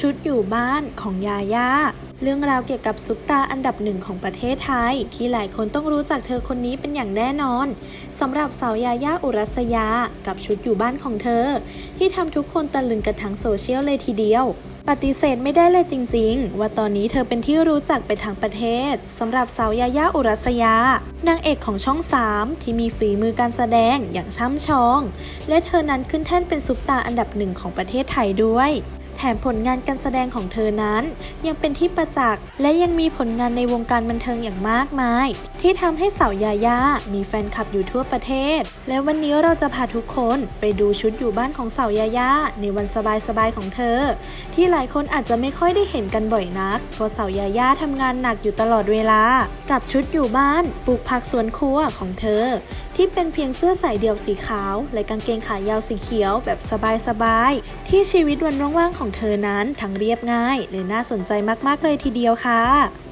ชุดอยู่บ้านของยาย่าเรื่องราวเกี่ยวกับซุปตาอันดับหนึ่งของประเทศไทย ที่หลายคนต้องรู้จักเธอคนนี้เป็นอย่างแน่นอนสำหรับสาวยาย่าอุรัสยา กับชุดอยู่บ้านของเธอ ที่ทำทุกคนตะลึงกันทั้งโซเชียลเลยทีเดียว ปฏิเสธไม่ได้เลยจริง ๆ ว่าตอนนี้เธอเป็นที่รู้จักไปทั้งประเทศสำหรับสาวยาย่าอุรัสยานางเอกของช่อง 3 ที่มีฝีมือการแสดงอย่างช่ำชอง และเธอนั้นขึ้นแท่นเป็นซุปตาอันดับหนึ่งของประเทศไทยด้วย แถมผลงานการแสดงของเธอนั้น ยังเป็นที่ประจักษ์ และยังมีผลงานในวงการบันเทิงอย่างมากมาย ที่ทำให้สาวยาย่ามีแฟนคลับอยู่ทั่วประเทศ และวันนี้เราจะพาทุกคนไปดูชุดอยู่บ้านของสาวยาย่าในวันสบายๆของเธอ ที่หลายคนอาจจะไม่ค่อยได้เห็นกันบ่อยนักเพราะสาวยาย่าทำงานหนักอยู่ตลอดเวลา กับชุดอยู่บ้านปลูกผักสวนครัวของเธอ ที่เป็นเพียงเสื้อใส่เดี่ยวสีขาว และกางเกงขายาวสีเขียวแบบสบายๆ ที่ชีวิตวันว่างๆของเธอนั้นทั้งเรียบง่ายและน่าสนใจมากๆเลยทีเดียวค่ะ